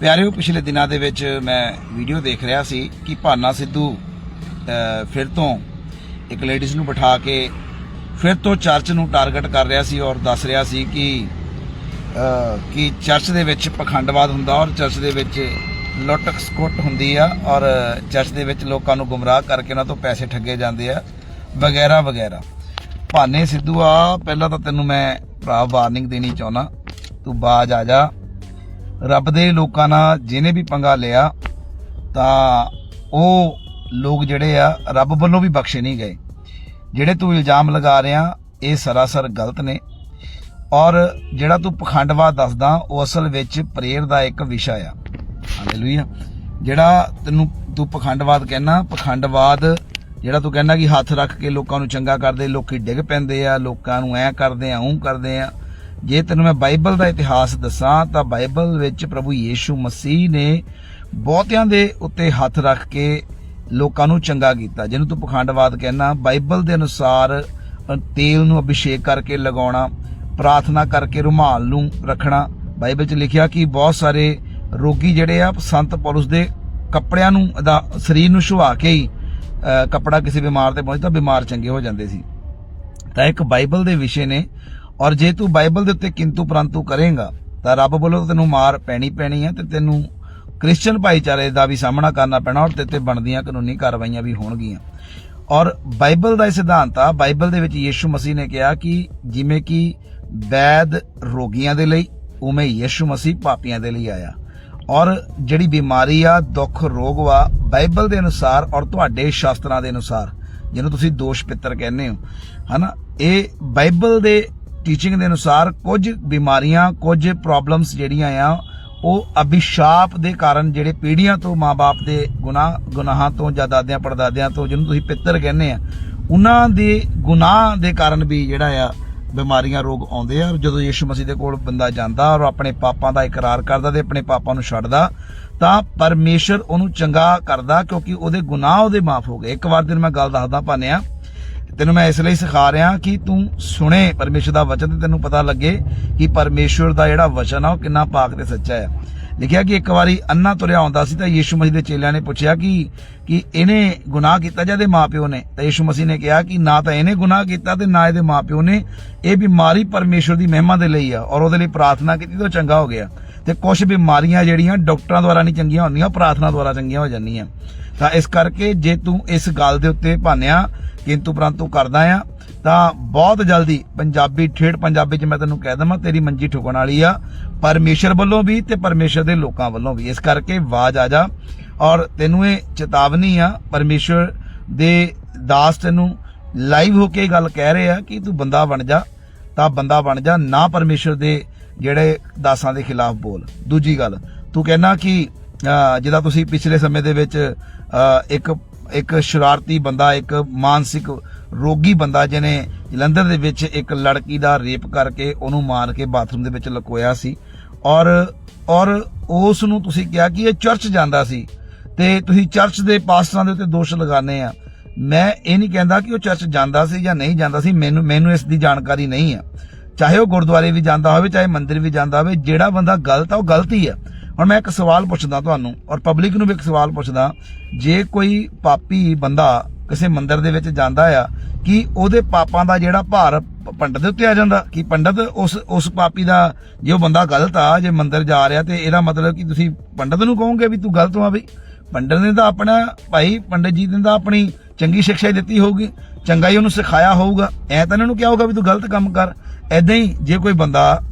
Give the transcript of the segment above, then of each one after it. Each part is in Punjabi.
ਪਿਆਰਿਓ, ਪਿਛਲੇ ਦਿਨਾਂ ਦੇ ਵਿੱਚ ਮੈਂ ਵੀਡੀਓ ਦੇਖ ਰਿਹਾ ਸੀ ਕਿ ਭਾਨਾ ਸਿੱਧੂ ਫਿਰ ਤੋਂ ਇੱਕ ਲੇਡੀਜ਼ ਨੂੰ ਬਿਠਾ ਕੇ ਫਿਰ ਤੋਂ ਚਰਚ ਨੂੰ ਟਾਰਗੇਟ ਕਰ ਰਿਹਾ ਸੀ ਔਰ ਦੱਸ ਰਿਹਾ ਸੀ ਕਿ ਕਿ ਚਰਚ ਦੇ ਵਿੱਚ ਪਖੰਡਵਾਦ ਹੁੰਦਾ ਔਰ ਚਰਚ ਦੇ ਵਿੱਚ ਲੁੱਟ ਖਸੁੱਟ ਹੁੰਦੀ ਆ ਔਰ ਚਰਚ ਦੇ ਵਿੱਚ ਲੋਕਾਂ ਨੂੰ ਗੁੰਮਰਾਹ ਕਰਕੇ ਉਹਨਾਂ ਤੋਂ ਪੈਸੇ ਠੱਗੇ ਜਾਂਦੇ ਆ, ਵਗੈਰਾ ਵਗੈਰਾ। ਭਾਨੇ ਸਿੱਧੂ ਆ, ਪਹਿਲਾਂ ਤਾਂ ਤੈਨੂੰ ਮੈਂ ਭਰਾ ਵਾਰਨਿੰਗ ਦੇਣੀ ਚਾਹੁੰਦਾ, ਤੂੰ ਬਾਜ ਆ ਜਾ। ਰੱਬ ਦੇ ਲੋਕਾਂ ਨਾਲ ਜਿਹਨੇ ਵੀ ਪੰਗਾ ਲਿਆ, ਤਾਂ ਉਹ ਲੋਕ ਜਿਹੜੇ ਆ, ਰੱਬ ਵੱਲੋਂ ਵੀ ਬਖਸ਼ੇ ਨਹੀਂ ਗਏ। ਜਿਹੜੇ ਤੂੰ ਇਲਜ਼ਾਮ ਲਗਾ ਰਿਹਾ, ਇਹ ਸਰਾਸਰ ਗਲਤ ਨੇ। ਔਰ ਜਿਹੜਾ ਤੂੰ ਪਖੰਡਵਾਦ ਦੱਸਦਾ, ਉਹ ਅਸਲ ਵਿੱਚ ਪ੍ਰੇਅਰ ਦਾ ਇੱਕ ਵਿਸ਼ਾ ਆ। ਹਾਲੇਲੂਇਆ ਜਿਹੜਾ ਤੈਨੂੰ ਤੂੰ ਪਖੰਡਵਾਦ ਕਹਿਣਾ, ਪਖੰਡਵਾਦ ਜਿਹੜਾ ਤੂੰ ਕਹਿਣਾ ਕਿ ਹੱਥ ਰੱਖ ਕੇ ਲੋਕਾਂ ਨੂੰ ਚੰਗਾ ਕਰਦੇ, ਲੋਕੀ ਡਿੱਗ ਪੈਂਦੇ ਆ, ਲੋਕਾਂ ਨੂੰ ਐ ਕਰਦੇ ਆ ਉਹ ਕਰਦੇ ਆ ਜੇ ਤੈਨੂੰ ਮੈਂ ਬਾਈਬਲ ਦਾ ਇਤਿਹਾਸ ਦੱਸਾਂ, ਤਾਂ ਬਾਈਬਲ ਵਿੱਚ ਪ੍ਰਭੂ ਯੀਸ਼ੂ ਮਸੀਹ ਨੇ ਬਹੁਤਿਆਂ ਦੇ ਉੱਤੇ ਹੱਥ ਰੱਖ ਕੇ ਲੋਕਾਂ ਨੂੰ ਚੰਗਾ ਕੀਤਾ। ਜਿਹਨੂੰ ਤੂੰ ਪਖੰਡਵਾਦ ਕਹਿਣਾ ਬਾਈਬਲ ਦੇ ਅਨੁਸਾਰ ਤੇਲ ਨੂੰ ਅਭਿਸ਼ੇਕ ਕਰਕੇ ਲਗਾਉਣਾ, ਪ੍ਰਾਰਥਨਾ ਕਰਕੇ ਰੁਮਾਲ ਨੂੰ ਰੱਖਣਾ, ਬਾਈਬਲ 'ਚ ਲਿਖਿਆ ਕਿ ਬਹੁਤ ਸਾਰੇ ਰੋਗੀ ਜਿਹੜੇ ਆ, ਸੰਤ ਪੌਲਸ ਦੇ ਕੱਪੜਿਆਂ ਨੂੰ, ਦਾ ਸਰੀਰ ਨੂੰ ਛੁਆ ਕੇ ਹੀ ਕੱਪੜਾ ਕਿਸੇ ਬਿਮਾਰ ਤੇ ਪਹੁੰਚਦਾ, ਬਿਮਾਰ ਚੰਗੇ ਹੋ ਜਾਂਦੇ ਸੀ। ਤਾਂ ਇੱਕ ਬਾਈਬਲ ਦੇ ਵਿਸ਼ੇ ਨੇ ਔਰ ਜੇ ਤੂੰ ਬਾਈਬਲ ਦੇ ਉੱਤੇ ਕਿੰਤੂ ਪਰੰਤੂ ਕਰੇਗਾ, ਤਾਂ ਰੱਬ ਵੱਲੋਂ ਤੈਨੂੰ ਮਾਰ ਪੈਣੀ ਪੈਣੀ ਹੈ ਤੇ ਤੈਨੂੰ ਕ੍ਰਿਸਚੀਅਨ ਭਾਈਚਾਰੇ ਦਾ ਵੀ ਸਾਹਮਣਾ ਕਰਨਾ ਪੈਣਾ ਔਰ ਤੇ ਤੇ ਬਣਦੀਆਂ ਕਾਨੂੰਨੀ ਕਾਰਵਾਈਆਂ ਵੀ ਹੋਣਗੀਆਂ। ਔਰ ਬਾਈਬਲ ਦਾ ਇਹ ਸਿਧਾਂਤ ਆ, ਬਾਈਬਲ ਦੇ ਵਿੱਚ ਯੀਸ਼ੂ ਮਸੀਹ ਨੇ ਕਿਹਾ ਕਿ ਜਿਵੇਂ ਕਿ ਵੈਦ ਰੋਗੀਆਂ ਦੇ ਲਈ, ਉਵੇਂ ਯੀਸ਼ੂ ਮਸੀਹ ਪਾਪੀਆਂ ਦੇ ਲਈ ਆਇਆ। ਔਰ ਜਿਹੜੀ ਬਿਮਾਰੀ ਆ, ਦੁੱਖ, ਰੋਗ ਵਾ, ਬਾਈਬਲ ਦੇ ਅਨੁਸਾਰ ਔਰ ਤੁਹਾਡੇ ਸ਼ਾਸਤਰਾਂ ਦੇ ਅਨੁਸਾਰ, ਜਿਹਨੂੰ ਤੁਸੀਂ ਦੋਸ਼ ਪਿੱਤਰ ਕਹਿੰਦੇ ਹੋ, ਹਨਾ, ਇਹ ਬਾਈਬਲ ਦੇ ਟੀਚਿੰਗ ਦੇ ਅਨੁਸਾਰ ਕੁਝ ਬਿਮਾਰੀਆਂ, ਕੁਝ ਪ੍ਰੋਬਲਮਸ ਜਿਹੜੀਆਂ ਆ, ਉਹ ਅਭਿਸ਼ਾਪ ਦੇ ਕਾਰਨ ਜਿਹੜੇ ਪੀੜ੍ਹੀਆਂ ਤੋਂ ਮਾਪੇ ਦੇ ਗੁਨਾਹ, ਗੁਨਾਹਾਂ ਤੋਂ ਜਾਂ ਦਾਦਿਆਂ, ਪੜਦਾਦਿਆਂ ਤੋਂ ਜਿਹਨੂੰ ਤੁਸੀਂ ਪਿੱਤਰ ਕਹਿੰਦੇ ਆ, ਉਹਨਾਂ ਦੇ ਗੁਨਾਹ ਦੇ ਕਾਰਨ ਵੀ ਜਿਹੜਾ ਆ, ਬਿਮਾਰੀਆਂ, ਰੋਗ ਆਉਂਦੇ ਆ। ਔਰ ਜਦੋਂ ਯੀਸ਼ੂ ਮਸੀਹ ਦੇ ਕੋਲ ਬੰਦਾ ਜਾਂਦਾ ਔਰ ਆਪਣੇ ਪਾਪਾਂ ਦਾ ਇਕਰਾਰ ਕਰਦਾ ਤੇ ਆਪਣੇ ਪਾਪਾਂ ਨੂੰ ਛੱਡਦਾ, ਤਾਂ ਪਰਮੇਸ਼ਰ ਉਹਨੂੰ ਚੰਗਾ ਕਰਦਾ ਕਿਉਂਕਿ ਉਹਦੇ ਗੁਨਾਹ ਉਹਦੇ ਮਾਫ ਹੋ ਗਏ। ਇੱਕ ਵਾਰ ਦਿਨ ਮੈਂ ਗੱਲ ਦੱਸਦਾ ਭਾਨਿਆ ਤੈਨੂੰ ਮੈਂ ਇਸ ਲਈ ਸਿਖਾ ਰਿਹਾ ਕਿ ਤੂੰ ਸੁਣੇ ਪਰਮੇਸ਼ਰ ਦਾ ਵਚਨ ਤੇ ਤੈਨੂੰ ਪਤਾ ਲੱਗੇ ਕਿ ਪਰਮੇਸ਼ਰ ਦਾ ਜਿਹੜਾ ਵਚਨ ਆ ਉਹ ਕਿੰਨਾ ਪਾਕ ਤੇ ਸੱਚਾ ਹੈ। ਲਿਖਿਆ ਕਿ ਇੱਕ ਵਾਰੀ ਅੰਨਾ ਤੁਰਿਆ ਆਉਂਦਾ ਸੀ ਤਾਂ ਯੀਸ਼ੂ ਮਸੀਹ ਦੇ ਚੇਲਿਆਂ ਨੇ ਪੁੱਛਿਆ ਕਿ ਕਿ ਇਹਨੇ ਗੁਨਾਹ ਕੀਤਾ ਜਾਂ ਇਹਦੇ ਮਾਪਿਓ ਨੇ? ਤਾਂ ਯੀਸ਼ੂ ਮਸੀਹ ਨੇ ਕਿਹਾ ਕਿ ਨਾ ਤਾਂ ਇਹਨੇ ਗੁਨਾਹ ਕੀਤਾ ਤੇ ਨਾ ਇਹਦੇ ਮਾਪਿਓ ਨੇ। ਇਹ ਬਿਮਾਰੀ ਪਰਮੇਸ਼ਰ ਦੀ ਮਹਿਮਾ ਦੇ ਲਈ ਆ ਔਰ ਉਹਦੇ ਲਈ ਪ੍ਰਾਰਥਨਾ ਕੀਤੀ ਤਾਂ ਉਹ ਚੰਗਾ ਹੋ ਗਿਆ। ਤੇ ਕੁਝ ਬਿਮਾਰੀਆਂ ਜਿਹੜੀਆਂ ਡਾਕਟਰਾਂ ਦੁਆਰਾ ਨਹੀਂ ਚੰਗੀਆਂ ਹੁੰਦੀਆਂ ਪ੍ਰਾਰਥਨਾ ਦੁਆਰਾ ਚੰਗੀਆਂ ਹੋ ਜਾਂਦੀਆਂ। ਤਾਂ ਇਸ ਕਰਕੇ ਜੇ ਤੂੰ ਇਸ ਗੱਲ ਦੇ ਉੱਤੇ ਭਾਨਿਆ ਕਿੰਤੂ ਪਰੰਤੂ ਕਰਦਾ ਆ ਤਾਂ ਬਹੁਤ ਜਲਦੀ ਪੰਜਾਬੀ ਠੇੜ ਪੰਜਾਬੀ ਚ ਮੈਂ ਤੈਨੂੰ ਕਹਿ ਦਵਾਂ ਤੇਰੀ ਮੰਜੀ ਠੁਕਣ ਵਾਲੀ ਆ। ਪਰਮੇਸ਼ਰ ਵੱਲੋਂ ਵੀ ਤੇ ਪਰਮੇਸ਼ਰ ਦੇ ਲੋਕਾਂ ਵੱਲੋਂ ਵੀ। ਇਸ ਕਰਕੇ ਆਵਾਜ਼ ਆ ਜਾ। ਔਰ ਤੈਨੂੰ ਇਹ ਚੇਤਾਵਨੀ ਆ ਪਰਮੇਸ਼ਰ ਦੇ ਦਾਸ ਤੈਨੂੰ ਲਾਈਵ ਹੋ ਕੇ ਇਹ ਗੱਲ ਕਹਿ ਰਹੇ ਆ ਕਿ ਤੂੰ ਬੰਦਾ ਬਣ ਜਾ ਤਾਂ ਬੰਦਾ ਬਣ ਜਾ ਨਾ ਪਰਮੇਸ਼ਰ ਦੇ ਜਿਹੜੇ ਦਾਸਾਂ ਦੇ ਖਿਲਾਫ ਬੋਲ। ਦੂਜੀ ਗੱਲ ਤੂੰ ਕਹਿਣਾ ਕਿ ਅਹ, ਜਿਹਦਾ ਤੁਸੀਂ ਪਿਛਲੇ ਸਮੇਂ ਦੇ ਵਿੱਚ ਇੱਕ ਇੱਕ ਸ਼ਰਾਰਤੀ ਬੰਦਾ, ਇੱਕ ਮਾਨਸਿਕ ਰੋਗੀ ਬੰਦਾ ਜਿਹਨੇ ਜਲੰਧਰ ਦੇ ਵਿੱਚ ਇੱਕ ਲੜਕੀ ਦਾ ਰੇਪ ਕਰਕੇ ਉਹਨੂੰ ਮਾਰ ਕੇ ਬਾਥਰੂਮ ਦੇ ਵਿੱਚ ਲੁਕੋਇਆ ਸੀ। ਔਰ ਔਰ ਉਸ ਨੂੰ ਤੁਸੀਂ ਕਿਹਾ ਕਿ ਇਹ ਚਰਚ ਜਾਂਦਾ ਸੀ ਤੇ ਤੁਸੀਂ ਚਰਚ ਦੇ ਪਾਸਟਰਾਂ ਦੇ ਉੱਤੇ ਦੋਸ਼ ਲਗਾਉਂਦੇ ਆ। ਮੈਂ ਇਹ ਨਹੀਂ ਕਹਿੰਦਾ ਕਿ ਉਹ ਚਰਚ ਜਾਂਦਾ ਸੀ ਜਾਂ ਨਹੀਂ ਜਾਂਦਾ ਸੀ, ਮੈਨੂੰ ਮੈਨੂੰ ਇਸ ਦੀ ਜਾਣਕਾਰੀ ਨਹੀਂ ਆ। ਚਾਹੇ ਉਹ ਗੁਰਦੁਆਰੇ ਵੀ ਜਾਂਦਾ ਹੋਵੇ, ਚਾਹੇ ਮੰਦਿਰ ਵੀ ਜਾਂਦਾ ਹੋਵੇ, ਜਿਹੜਾ ਬੰਦਾ ਗਲਤ ਆ, ਉਹ ਗਲਤ ਹੀ ਆ। ਹੁਣ ਮੈਂ ਇੱਕ ਸਵਾਲ ਪੁੱਛਦਾ ਤੁਹਾਨੂੰ ਔਰ ਪਬਲਿਕ ਨੂੰ ਵੀ ਇੱਕ ਸਵਾਲ ਪੁੱਛਦਾ, ਜੇ ਕੋਈ ਪਾਪੀ ਬੰਦਾ ਕਿਸੇ ਮੰਦਿਰ ਦੇ ਵਿੱਚ ਜਾਂਦਾ ਆ, ਕਿ ਉਹਦੇ ਪਾਪਾਂ ਦਾ ਜਿਹੜਾ ਭਾਰ ਪ- ਪੰਡਤ ਦੇ ਉੱਤੇ ਆ ਜਾਂਦਾ? ਕਿ ਪੰਡਤ ਉਸ ਉਸ ਪਾਪੀ ਦਾ, ਜੇ ਉਹ ਬੰਦਾ ਗਲਤ ਆ, ਜੇ ਮੰਦਿਰ ਜਾ ਰਿਹਾ ਤੇ ਇਹਦਾ ਮਤਲਬ ਕਿ ਤੁਸੀਂ ਪੰਡਤ ਨੂੰ ਕਹੋਗੇ ਵੀ ਤੂੰ ਗਲਤ ਆ ਬਈ ਪੰਡਤ ਨੇ ਤਾਂ ਆਪਣਾ, ਭਾਈ ਪੰਡਤ ਜੀ ਨੇ ਤਾਂ ਆਪਣੀ ਚੰਗੀ ਸਿੱਖਿਆ ਦਿੱਤੀ ਹੋਊਗੀ, ਚੰਗਾ ਹੀ ਉਹਨੂੰ ਸਿਖਾਇਆ ਹੋਊਗਾ। ਐ ਤਾਂ ਇਹਨਾਂ ਨੂੰ ਕਿਹਾ ਹੋਊਗਾ ਵੀ ਤੂੰ ਗਲਤ ਕੰਮ ਕਰ। ਐਦਾਂ ਹੀ ਜੇ ਕੋਈ ਬੰਦਾ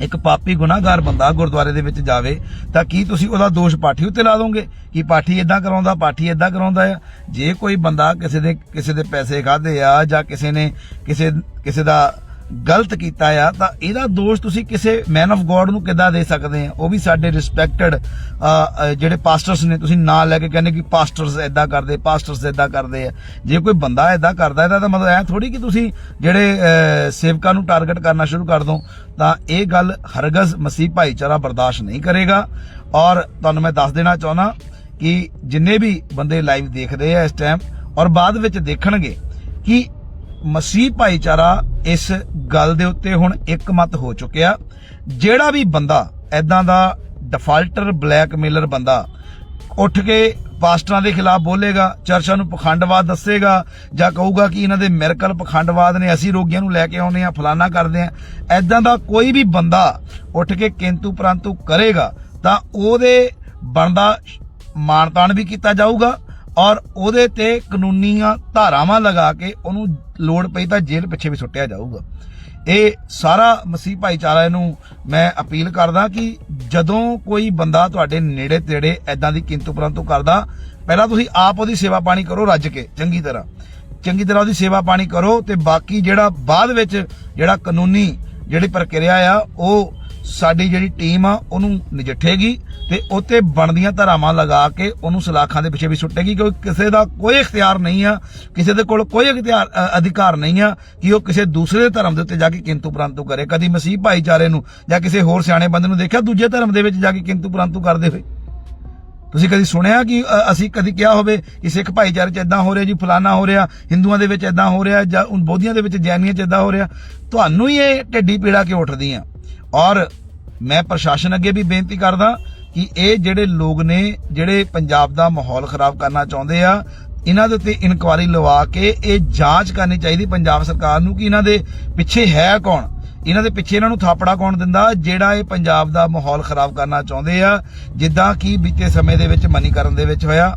ਇੱਕ ਪਾਪੀ ਗੁਨਾਹਗਾਰ ਬੰਦਾ ਗੁਰਦੁਆਰੇ ਦੇ ਵਿੱਚ ਜਾਵੇ, ਤਾਂ ਕੀ ਤੁਸੀਂ ਉਹਦਾ ਦੋਸ਼ ਪਾਠੀ ਉੱਤੇ ਲਾ ਦੋਗੇ? ਕਿ ਪਾਠੀ ਇਦਾਂ ਕਰਾਉਂਦਾ, ਪਾਠੀ ਇਦਾਂ ਕਰਾਉਂਦਾ ਆ? ਜੇ ਕੋਈ ਬੰਦਾ ਕਿਸੇ ਦੇ ਕਿਸੇ ਦੇ ਪੈਸੇ ਖਾਦੇ ਆ ਜਾਂ ਕਿਸੇ ਨੇ, ਕਿਸੇ ਕਿਸੇ ਦਾ ਗਲਤ ਕੀਤਾ ਆ, ਤਾਂ ਇਹਦਾ ਦੋਸ਼ ਤੁਸੀਂ ਕਿਸੇ ਮੈਨ ਆਫ ਗੋਡ ਨੂੰ ਕਿੱਦਾਂ ਦੇ ਸਕਦੇ ਆ? ਉਹ ਵੀ ਸਾਡੇ ਰਿਸਪੈਕਟਡ ਜਿਹੜੇ ਪਾਸਟਰਸ ਨੇ, ਤੁਸੀਂ ਨਾਂ ਲੈ ਕੇ ਕਹਿੰਦੇ ਕਿ ਪਾਸਟਰਸ ਇਦਾਂ ਕਰਦੇ ਪਾਸਟਰਸ ਇਦਾਂ ਕਰਦੇ ਆ। ਜੇ ਕੋਈ ਬੰਦਾ ਇਦਾਂ ਕਰਦਾ, ਇਹਦਾ ਤਾਂ ਮਤਲਬ ਐ ਥੋੜੀ ਕਿ ਤੁਸੀਂ ਜਿਹੜੇ ਸੇਵਕਾਂ ਨੂੰ ਟਾਰਗੇਟ ਕਰਨਾ ਸ਼ੁਰੂ ਕਰ ਦੋ, ਤਾਂ ਇਹ ਗੱਲ ਹਰਗਜ਼ ਮਸੀਹ ਭਾਈਚਾਰਾ ਬਰਦਾਸ਼ਤ ਨਹੀਂ ਕਰੇਗਾ। ਔਰ ਤੁਹਾਨੂੰ ਮੈਂ ਦੱਸ ਦੇਣਾ ਚਾਹੁੰਦਾ ਕਿ ਜਿੰਨੇ ਵੀ ਬੰਦੇ ਲਾਈਵ ਦੇਖਦੇ ਆ ਇਸ ਟਾਈਮ ਔਰ ਬਾਅਦ ਵਿੱਚ ਦੇਖਣਗੇ ਕਿ ਮਸੀਹ ਭਾਈਚਾਰਾ ਇਸ ਗੱਲ ਦੇ ਉੱਤੇ ਹੁਣ ਇੱਕਮਤ ਹੋ ਚੁੱਕਿਆ। ਜਿਹੜਾ ਵੀ ਬੰਦਾ ਐਦਾਂ ਦਾ ਡਿਫਾਲਟਰ ਬਲੈਕਮੇਲਰ ਬੰਦਾ ਉੱਠ ਕੇ ਪਾਸਟਰਾਂ ਦੇ ਖਿਲਾਫ ਬੋਲੇਗਾ, ਚਰਚਾਂ ਨੂੰ ਪਖੰਡਵਾਦ ਦੱਸੇਗਾ ਜਾਂ ਕਹੂਗਾ ਕਿ ਇਹਨਾਂ ਦੇ ਮਿਰਕਲ ਪਖੰਡਵਾਦ ਨੇ, ਅਸੀਂ ਰੋਗੀਆਂ ਨੂੰ ਲੈ ਕੇ ਆਉਂਦੇ ਆ ਫਲਾਨਾ ਕਰਦੇ ਆ ਐਦਾਂ ਦਾ ਕੋਈ ਵੀ ਬੰਦਾ ਉੱਠ ਕੇ ਕਿੰਤੂ ਪ੍ਰੰਤੂ ਕਰੇਗਾ ਤਾਂ ਉਹਦੇ ਬਣਦਾ ਮਾਨਤਾਨ ਵੀ ਕੀਤਾ ਜਾਊਗਾ ਔਰ ਉਹਦੇ ਤੇ ਕਾਨੂੰਨੀਆਂ ਧਾਰਾਵਾਂ ਲਗਾ ਕੇ ਉਹਨੂੰ ਲੋੜ ਪਈ ਤਾਂ ਜੇਲ੍ਹ ਪਿੱਛੇ ਵੀ ਸੁੱਟਿਆ ਜਾਊਗਾ। ਇਹ ਸਾਰਾ ਮਸੀਹ ਭਾਈਚਾਰਾ ਨੂੰ ਮੈਂ ਅਪੀਲ ਕਰਦਾ ਕਿ ਜਦੋਂ ਕੋਈ ਬੰਦਾ ਤੁਹਾਡੇ ਨੇੜੇ ਤੇੜੇ ਐਦਾਂ ਦੀ ਕਿੰਤੂ ਪਰੰਤੂ ਕਰਦਾ, ਪਹਿਲਾਂ ਤੁਸੀਂ ਆਪ ਉਹਦੀ ਸੇਵਾ ਪਾਣੀ ਕਰੋ ਰੱਜ ਕੇ, ਚੰਗੀ ਤਰ੍ਹਾਂ। ਚੰਗੀ ਤਰ੍ਹਾਂ ਉਹਦੀ ਸੇਵਾ ਪਾਣੀ ਕਰੋ ਤੇ ਬਾਕੀ ਜਿਹੜਾ ਬਾਅਦ ਵਿੱਚ ਜਿਹੜਾ ਕਾਨੂੰਨੀ ਜਿਹੜੀ ਪ੍ਰਕਿਰਿਆ ਆ, ਉਹ ਸਾਡੀ ਜਿਹੜੀ ਟੀਮ ਆ, ਉਹਨੂੰ ਨਜਿੱਠੇਗੀ ਤੇ ਉੱਤੇ ਬਣਦੀਆਂ ਧਾਰਾਵਾਂ ਲਗਾ ਕੇ ਉਹਨੂੰ ਸਲਾਖਾਂ ਦੇ ਪਿੱਛੇ ਵੀ ਸੁੱਟੇਗੀ ਕਿਉਂਕਿ ਕਿਸੇ ਦਾ ਕੋਈ ਇਖਤਿਆਰ ਨਹੀਂ ਆ, ਕਿਸੇ ਦੇ ਕੋਲ ਕੋਈ ਇਖਤਿਆਰ ਅਧਿਕਾਰ ਨਹੀਂ ਆ ਕਿ ਉਹ ਕਿਸੇ ਦੂਸਰੇ ਧਰਮ ਦੇ ਉੱਤੇ ਜਾ ਕੇ ਕਿੰਤੂ ਪਰੰਤੂ ਕਰੇ। ਕਦੀ ਮਸੀਹ ਭਾਈਚਾਰੇ ਨੂੰ ਜਾਂ ਕਿਸੇ ਹੋਰ ਸਿਆਣੇ ਬੰਦੇ ਨੂੰ ਦੇਖਿਆ ਦੂਜੇ ਧਰਮ ਦੇ ਵਿੱਚ ਜਾ ਕੇ ਕਿੰਤੂ ਪਰੰਤੂ ਕਰਦੇ ਹੋਏ? ਤੁਸੀਂ ਕਦੀ ਸੁਣਿਆ ਕਿ ਅਸੀਂ ਕਦੀ ਕਿਹਾ ਹੋਵੇ ਕਿ ਸਿੱਖ ਭਾਈਚਾਰੇ 'ਚ ਇਦਾਂ ਹੋ ਰਿਹਾ ਜੀ, ਫਲਾਨਾ ਹੋ ਰਿਹਾ, ਹਿੰਦੂਆਂ ਦੇ ਵਿੱਚ ਇਦਾਂ ਹੋ ਰਿਹਾ ਜਾਂ ਉਨ ਬੋਧੀਆਂ ਦੇ ਵਿੱਚ ਜੈਨੀਆਂ 'ਚ ਇਦਾਂ ਹੋ ਰਿਹਾ? ਤੁਹਾਨੂੰ ਹੀ ਇਹ ਢਿੱਡੀ ਪੀੜਾ ਕਿਉਂ ਉੱਠਦੀਆਂ ਔਰ ਮੈਂ ਪ੍ਰਸ਼ਾਸਨ ਅੱਗੇ ਵੀ ਬੇਨਤੀ ਕਰਦਾ ਕਿ ਇਹ ਜਿਹੜੇ ਲੋਕ ਨੇ, ਜਿਹੜੇ ਪੰਜਾਬ ਦਾ ਮਾਹੌਲ ਖਰਾਬ ਕਰਨਾ ਚਾਹੁੰਦੇ ਆ, ਇਹਨਾਂ ਦੇ ਉੱਤੇ ਇਨਕੁਆਰੀ ਲਵਾ ਕੇ ਇਹ ਜਾਂਚ ਕਰਨੀ ਚਾਹੀਦੀ ਪੰਜਾਬ ਸਰਕਾਰ ਨੂੰ ਕਿ ਇਹਨਾਂ ਦੇ ਪਿੱਛੇ ਹੈ ਕੌਣ? ਇਹਨਾਂ ਦੇ ਪਿੱਛੇ ਇਹਨਾਂ ਨੂੰ ਥਾਪੜਾ ਕੌਣ ਦਿੰਦਾ? ਜਿਹੜਾ ਇਹ ਪੰਜਾਬ ਦਾ ਮਾਹੌਲ ਖਰਾਬ ਕਰਨਾ ਚਾਹੁੰਦੇ ਆ, ਜਿੱਦਾਂ ਕਿ ਬੀਤੇ ਸਮੇਂ ਦੇ ਵਿੱਚ ਮਨੀਕਰਨ ਦੇ ਵਿੱਚ ਹੋਇਆ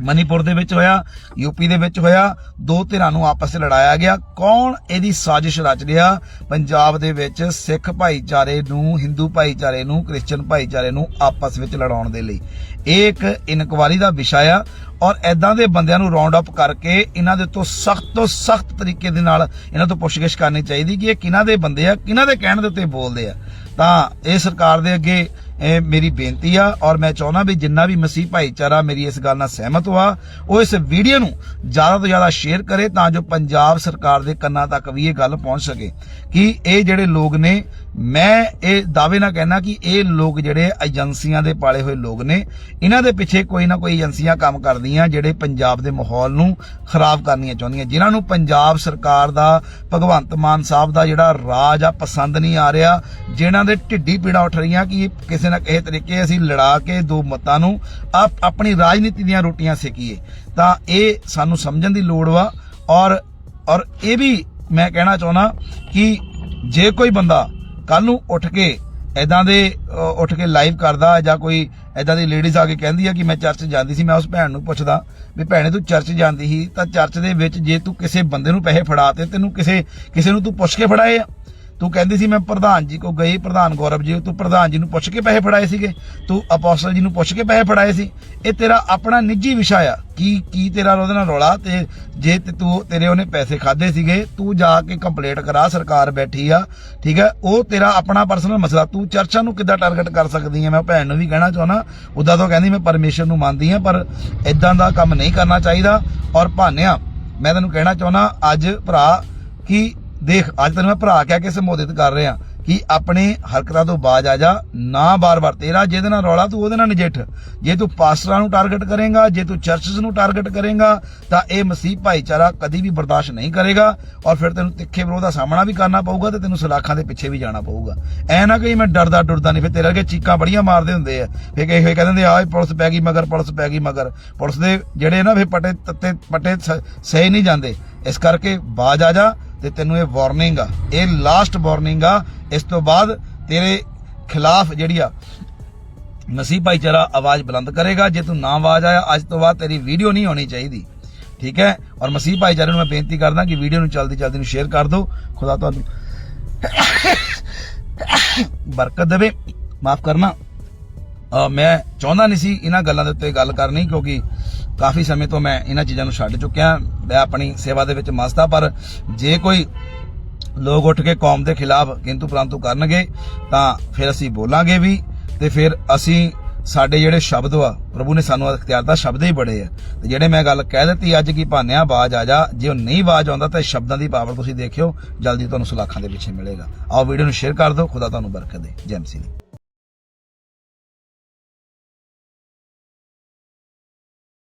ਮਨੀਪੁਰ ਦੇ ਵਿੱਚ ਹੋਇਆ, ਯੂਪੀ ਦੇ ਵਿੱਚ ਹੋਇਆ, ਦੋ ਧਿਰਾਂ ਨੂੰ ਆਪਸ ਵਿੱਚ ਲੜਾਇਆ ਗਿਆ। ਕੌਣ ਇਹਦੀ ਸਾਜ਼ਿਸ਼ ਰਚ ਰਿਹਾ? ਪੰਜਾਬ ਦੇ ਵਿੱਚ ਸਿੱਖ ਭਾਈਚਾਰੇ ਨੂੰ, ਹਿੰਦੂ ਭਾਈਚਾਰੇ ਨੂੰ, ਕ੍ਰਿਸਚੀਅਨ ਭਾਈਚਾਰੇ ਨੂੰ ਆਪਸ ਵਿੱਚ ਲੜਾਉਣ ਦੇ ਲਈ। ਇਹ ਇੱਕ ਇਨਕੁਆਰੀ ਦਾ ਵਿਸ਼ਾ ਆ। ਔਰ ਐਦਾਂ ਦੇ ਬੰਦਿਆਂ ਨੂੰ ਰਾਉਂਡ ਅਪ ਕਰਕੇ ਇਹਨਾਂ ਦੇ ਤੋਂ ਸਖਤ ਤੋਂ ਸਖਤ ਤਰੀਕੇ ਦੇ ਨਾਲ ਇਹਨਾਂ ਤੋਂ ਪੁੱਛਗਿੱਛ ਕਰਨੀ ਚਾਹੀਦੀ ਕਿ ਇਹ ਕਿਹਨਾਂ ਦੇ ਬੰਦੇ ਆ, ਕਿਹਨਾਂ ਦੇ ਕਹਿਣ ਦੇ ਉੱਤੇ ਬੋਲਦੇ ਆ। ਤਾਂ ਇਹ ਸਰਕਾਰ ਦੇ ਅੱਗੇ ਇਹ ਮੇਰੀ ਬੇਨਤੀ ਆ ਔਰ ਮੈਂ ਚਾਹੁੰਦਾ ਵੀ ਜਿੰਨਾ ਵੀ ਮਸੀਹ ਭਾਈਚਾਰਾ ਮੇਰੀ ਇਸ ਗੱਲ ਨਾਲ ਸਹਿਮਤ ਹੋਆ, ਉਹ ਇਸ ਵੀਡੀਓ ਨੂੰ ਜ਼ਿਆਦਾ ਤੋਂ ਜ਼ਿਆਦਾ ਸ਼ੇਅਰ ਕਰੇ ਤਾਂ ਜੋ ਪੰਜਾਬ ਸਰਕਾਰ ਦੇ ਕੰਨਾਂ ਤੱਕ ਵੀ ਇਹ ਗੱਲ ਪਹੁੰਚ ਸਕੇ ਕਿ ਇਹ ਜਿਹੜੇ ਲੋਕ ਨੇ ਮੈਂ ਇਹ ਦਾਅਵੇ ਨਾਲ ਕਹਿਣਾ ਕਿ ਇਹ ਲੋਕ ਜਿਹੜੇ ਏਜੰਸੀਆਂ ਦੇ ਪਾਲੇ ਹੋਏ ਲੋਕ ਨੇ, ਇਹਨਾਂ ਦੇ ਪਿੱਛੇ ਕੋਈ ਨਾ ਕੋਈ ਏਜੰਸੀਆਂ ਕੰਮ ਕਰਦੀਆਂ ਜਿਹੜੇ ਪੰਜਾਬ ਦੇ ਮਾਹੌਲ ਨੂੰ ਖਰਾਬ ਕਰਨੀਆਂ ਚਾਹੁੰਦੀਆਂ। ਜਿਨ੍ਹਾਂ ਨੂੰ ਪੰਜਾਬ ਸਰਕਾਰ ਦਾ, ਭਗਵੰਤ ਮਾਨ ਸਾਹਿਬ ਦਾ ਜਿਹੜਾ ਰਾਜ ਆ, ਪਸੰਦ ਨਹੀਂ ਆ ਰਿਹਾ, ਜਿਨ੍ਹਾਂ ਦੇ ਢਿੱਡੀ ਪੀੜਾ ਉੱਠ ਰਹੀਆਂ ਕਿ ਕਿਸੇ ਨਾ ਕਿਸੇ ਤਰੀਕੇ ਅਸੀਂ ਲੜਾ ਕੇ ਦੋ ਮਤਾਂ ਨੂੰ ਆਪਣੀ ਰਾਜਨੀਤੀ ਦੀਆਂ ਰੋਟੀਆਂ ਸੇਕੀਏ। ਤਾਂ ਇਹ ਸਾਨੂੰ ਸਮਝਣ ਦੀ ਲੋੜ ਵਾ ਔਰ ਔਰ ਇਹ ਵੀ ਮੈਂ ਕਹਿਣਾ ਚਾਹੁੰਦਾ ਕਿ ਜੇ ਕੋਈ ਬੰਦਾ ਕੱਲ ਨੂੰ ਉੱਠ ਕੇ ਐਦਾਂ ਦੇ ਉੱਠ ਕੇ ਲਾਈਵ ਕਰਦਾ ਜਾਂ ਕੋਈ ਐਦਾਂ ਦੀ ਲੇਡੀਜ਼ ਆ ਕੇ ਕਹਿੰਦੀ ਆ ਕਿ ਮੈਂ ਚਰਚ ਜਾਂਦੀ ਸੀ, ਮੈਂ ਉਸ ਭੈਣ ਨੂੰ ਪੁੱਛਦਾ ਵੀ ਭੈਣੇ ਤੂੰ ਚਰਚ ਜਾਂਦੀ ਸੀ ਤਾਂ ਚਰਚ ਦੇ ਵਿੱਚ ਜੇ ਤੂੰ ਕਿਸੇ ਬੰਦੇ ਨੂੰ ਪੈਸੇ ਫੜਾਤੇ ਤੈਨੂੰ ਕਿਸੇ ਕਿਸੇ ਨੂੰ ਤੂੰ ਪੁੱਛ ਕੇ ਫੜਾਏ ਆ? ਤੂੰ ਕਹਿੰਦੀ ਸੀ ਮੈਂ ਪ੍ਰਧਾਨ ਜੀ ਕੋ ਗਈ, ਪ੍ਰਧਾਨ ਗੌਰਵ ਜੀ, ਤੂੰ ਪ੍ਰਧਾਨ ਜੀ ਨੂੰ ਪੁੱਛ ਕੇ ਪੈਸੇ ਫੜਾਏ ਸੀਗੇ। ਤੂੰ ਅਪੋਸਟਲ ਜੀ ਨੂੰ ਪੁੱਛ ਕੇ ਪੈਸੇ ਫੜਾਏ ਸੀ। ਇਹ ਤੇਰਾ ਆਪਣਾ ਨਿੱਜੀ ਵਿਸ਼ਾ ਆ। ਕੀ ਕੀ ਤੇਰਾ ਉਹਦੇ ਨਾਲ ਰੌਲਾ? ਤੇ ਜੇ ਤੇ ਤੂੰ, ਤੇਰੇ ਉਹਨੇ ਪੈਸੇ ਖਾਦੇ ਸੀਗੇ, ਤੂੰ ਜਾ ਕੇ ਕੰਪਲੇਂਟ ਕਰਾ, ਸਰਕਾਰ ਬੈਠੀ ਆ। ਠੀਕ ਹੈ ਉਹ ਤੇਰਾ ਆਪਣਾ ਪਰਸਨਲ ਮਸਲਾ। ਤੂੰ ਚਰਚਾ ਨੂੰ ਕਿੱਦਾਂ ਟਾਰਗੇਟ ਕਰ ਸਕਦੀ ਹੈ ਮੈਂ ਭੈਣ ਨੂੰ ਵੀ ਕਹਿਣਾ ਚਾਹੁੰਦਾ। ਉਦਾਂ ਤਾਂ ਕਹਿੰਦੀ ਮੈਂ ਪਰਮੇਸ਼ਰ ਨੂੰ ਮੰਨਦੀ ਆ, ਪਰ ਇਦਾਂ ਦਾ ਕੰਮ ਨਹੀਂ ਕਰਨਾ ਚਾਹੀਦਾ। ਔਰ ਭਾਨਿਆ, ਮੈਂ ਤੈਨੂੰ ਕਹਿਣਾ ਚਾਹੁੰਦਾ, ਅੱਜ ਭਰਾ, ਕਿ ਦੇਖ, ਅੱਜ ਤੈਨੂੰ ਮੈਂ ਭਰਾ ਕਹਿ ਕੇ ਸੰਬੋਧਿਤ ਕਰ ਰਿਹਾ ਕਿ ਆਪਣੇ ਹਰਕਤਾਂ ਤੋਂ ਬਾਜ ਆ ਜਾ, ਨਾ ਬਾਰ-ਬਾਰ ਤੇਰਾ ਜਿਹਦੇ ਨਾਲ ਰੌਲਾ, ਤੂੰ ਉਹਦੇ ਨਾਲ ਨਜਿੱਠ। ਜੇ ਤੂੰ ਪਾਸਟਰਾਂ ਨੂੰ ਟਾਰਗੇਟ ਕਰੇਗਾ, ਜੇ ਤੂੰ ਚਰਚਸ ਨੂੰ ਟਾਰਗੇਟ ਕਰੇਗਾ, ਤਾਂ ਇਹ ਮਸੀਹ ਭਾਈਚਾਰਾ ਕਦੀ ਵੀ ਬਰਦਾਸ਼ਤ ਨਹੀਂ ਕਰੇਗਾ ਔਰ ਫਿਰ ਤੈਨੂੰ ਤਿੱਖੇ ਵਿਰੋਧ ਦਾ ਸਾਹਮਣਾ ਵੀ ਕਰਨਾ ਪਊਗਾ ਤੇ ਤੈਨੂੰ ਸਲਾਖਾਂ ਦੇ ਪਿੱਛੇ ਵੀ ਜਾਣਾ ਪਊਗਾ। ਐ ਨਾ ਕਿ ਮੈਂ ਡਰਦਾ ਡਰਦਾ ਨਹੀਂ, ਫਿਰ ਤੇਰੇ ਵਰਗੇ ਚੀਕਾਂ ਬੜੀਆਂ ਮਾਰਦੇ ਹੁੰਦੇ ਆ। ਫਿਰ ਕਹੇ ਹੋਏ ਕਹਿੰਦੇ ਆ ਪੁਲਿਸ ਪੈ ਗਈ ਮਗਰ, ਪੁਲਿਸ ਪੈ ਗਈ ਮਗਰ। ਪੁਲਿਸ ਦੇ ਜਿਹੜੇ ਨਾ ਫਿਰ ਪਟੇ ਤੱਤੇ, ਪਟੇ ਸ- ਸਹੀ ਨਹੀਂ ਜਾਂਦੇ। ਇਸ ਕਰਕੇ ਬਾਜ ਆ ਜਾ ਤੇ ਤੈਨੂੰ ਇਹ ਵਾਰਨਿੰਗ ਆ। ਇਹ ਲਾਸਟ ਵਾਰਨਿੰਗ ਆ। ਇਸ ਤੋਂ ਬਾਅਦ ਤੇਰੇ ਖਿਲਾਫ ਜਿਹੜੀ ਆ, ਮਸੀਹ ਭਾਈਚਾਰਾ ਆਵਾਜ਼ ਬੁਲੰਦ ਕਰੇਗਾ। ਜੇ ਤੂੰ ਨਾ ਆਵਾਜ਼ ਆਇਆ, ਅੱਜ ਤੋਂ ਬਾਅਦ ਤੇਰੀ ਵੀਡੀਓ ਨਹੀਂ ਹੋਣੀ ਚਾਹੀਦੀ। ਠੀਕ ਹੈ? ਔਰ ਮਸੀਹ ਭਾਈਚਾਰੇ ਨੂੰ ਮੈਂ ਬੇਨਤੀ ਕਰਦਾ ਕਿ ਵੀਡੀਓ ਨੂੰ ਜਲਦੀ ਜਲਦੀ ਨੂੰ ਸ਼ੇਅਰ ਕਰ ਦਿਓ। ਖੁਦਾ ਤੁਹਾਨੂੰ ਬਰਕਤ ਦੇਵੇ। ਮਾਫ ਕਰਨਾ। ਮੈਂ ਚਾਹੁੰਦਾ ਨਹੀਂ ਸੀ ਇਹਨਾਂ ਗੱਲਾਂ ਦੇ ਉੱਤੇ ਗੱਲ ਕਰਨੀ, ਕਿਉਂਕਿ ਕਾਫੀ ਸਮੇਂ ਤੋਂ ਮੈਂ ਇਹਨਾਂ ਚੀਜ਼ਾਂ ਨੂੰ ਛੱਡ ਚੁੱਕਿਆ ਮੈਂ ਆਪਣੀ ਸੇਵਾ ਦੇ ਵਿੱਚ ਮਸਤ ਆ ਪਰ ਜੇ ਕੋਈ ਲੋਕ ਉੱਠ ਕੇ ਕੌਮ ਦੇ ਖਿਲਾਫ ਕਿੰਤੂ ਪ੍ਰੰਤੂ ਕਰਨਗੇ, ਤਾਂ ਫਿਰ ਅਸੀਂ ਬੋਲਾਂਗੇ ਵੀ ਤੇ ਫਿਰ ਅਸੀਂ ਸਾਡੇ ਜਿਹੜੇ ਸ਼ਬਦ ਆ, ਪ੍ਰਭੂ ਨੇ ਸਾਨੂੰ ਅਖਤਿਆਰ ਦਾ ਸ਼ਬਦ ਹੀ ਬੜੇ ਆ। ਤੇ ਜਿਹੜੇ ਮੈਂ ਗੱਲ ਕਹਿ ਦਿੱਤੀ, ਅੱਜ ਕੀ ਭਾਨਿਆ ਆਵਾਜ਼ ਆ ਜਾ, ਜੇ ਉਹ ਨਹੀਂ ਆਵਾਜ਼ ਆਉਂਦਾ ਤਾਂ ਇਹ ਸ਼ਬਦਾਂ ਦੀ ਪਾਵਰ ਤੁਸੀਂ ਦੇਖਿਓ, ਜਲਦੀ ਤੁਹਾਨੂੰ ਸੁਲਾਖਾਂ ਦੇ ਪਿੱਛੇ ਮਿਲੇਗਾ। ਆਓ ਵੀਡੀਓ ਨੂੰ ਸ਼ੇਅਰ ਕਰ ਦਿਓ, ਖੁਦਾ ਤੁਹਾਨੂੰ ਬਰਕਤ ਦੇ। ਜੈ ਮਸੀਹ ਦੀ